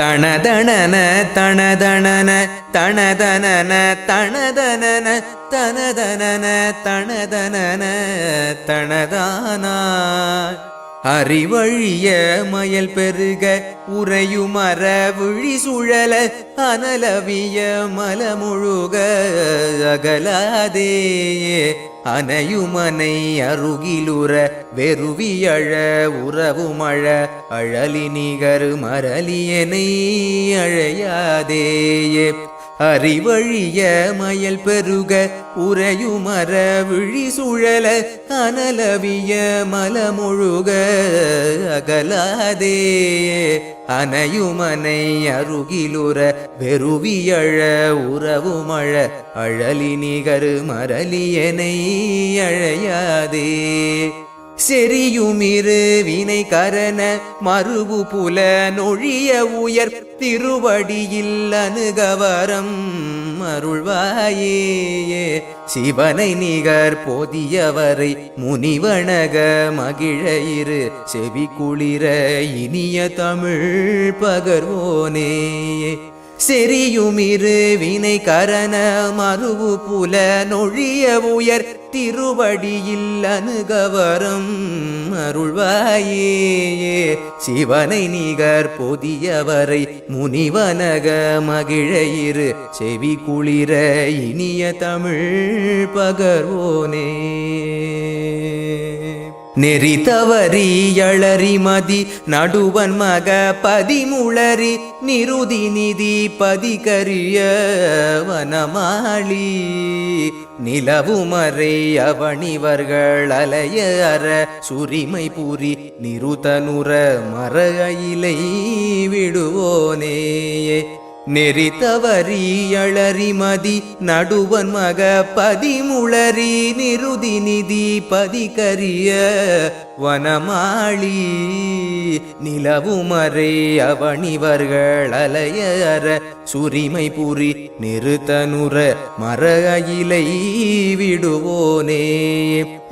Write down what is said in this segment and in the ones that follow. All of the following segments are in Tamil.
தணதணன தணதணன தணதனன தணதனன தனதனன தணதனன தனதானா? அறிவழிய மயல் பெருக உறையுமர விழி சுழல அனலவிய மலமுழுக அகலாதே அனையுமனை அருகிலுற வெறுவியழ உறவுமழ அழலி நிகர் மரலியனை அழையாதேயே. அறிவழிய மயல் பெருக உறையுமர விழி சுழல அனலவிய மலமுழுக. அகலாதே அனையுமனை அருகிலுற வெறுவியழ உறவுமழ அழலி நிகரு மரலியனை அழையாதே. செரியுமிரு வினை கரண மறுபு புல நொழிய உயர் திருவடியில் அணுகவரம் அருள்வாயே சிவனை நிகர் போதியவரை முனிவணக மகிழ இரு செவி குளிர இனிய தமிழ் பகர்வோனே செரியுமிரு வினை கரண மறுவு புல நொழிய உயர் திருவடியில் அணுகவரம் அருள்வாயே சிவனை நிகர் பொதியவரை முனிவனக மகிழ செவி குளிர இனிய தமிழ் பகர்வோனே. நெறி தவறி எழறி மதி நடுவன் மக பதிமுளறி நிருதி நிதி பதிகரிய வனமாளி நிலவுமறை அவனிவர்கள் அலைய அற சுரிமை பூரி நிருதனுர மர அயிலை விடுவோனே. நெறி தவறி நடுவன் மக பதிமுளரி நிருதி நிதி பதிகரிய வனமாளி. நிலவுமறை அவனிவர்கள் அலையற. சுரிமை புரி நிறுத்தனுற மர அயிலை விடுவோனே.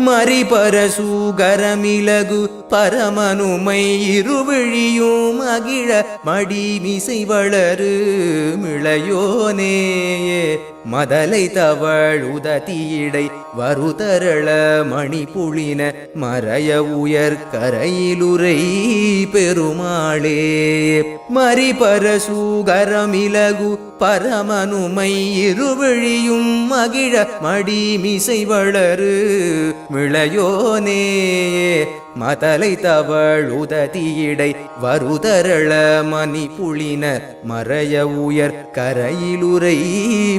மறிபர சூகரமிலகு பரமனுமை இருவிழியும் அகிழ மடிமிசை வளரு மிளையோனே. மதலை தவள் உதத்தியிடை வருதரள மணி புளின மறைய உயர் கரையிலுரை பெருமாளே. மறிபர சூகரமிலகு பரமனுமை இருவிழியும் மகிழ மடிமிசை வளரு. விளையோனே மதலை தவழ் உததியிடை வருதரள மணி புளின மறைய உயர் கரையிலுரை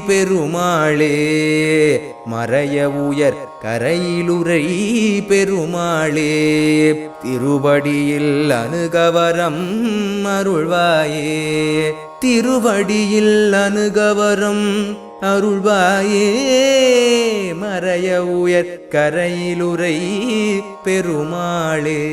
பெருமாளே. மறைய உயர் கரையிலுரை பெருமாளே. திருவடியில் அணுகவரம் அருள்வாயே. திருவடியில் அணுகவரம் அருள்வாயே மறைய உயர் கரையிலுரை பெருமாளே.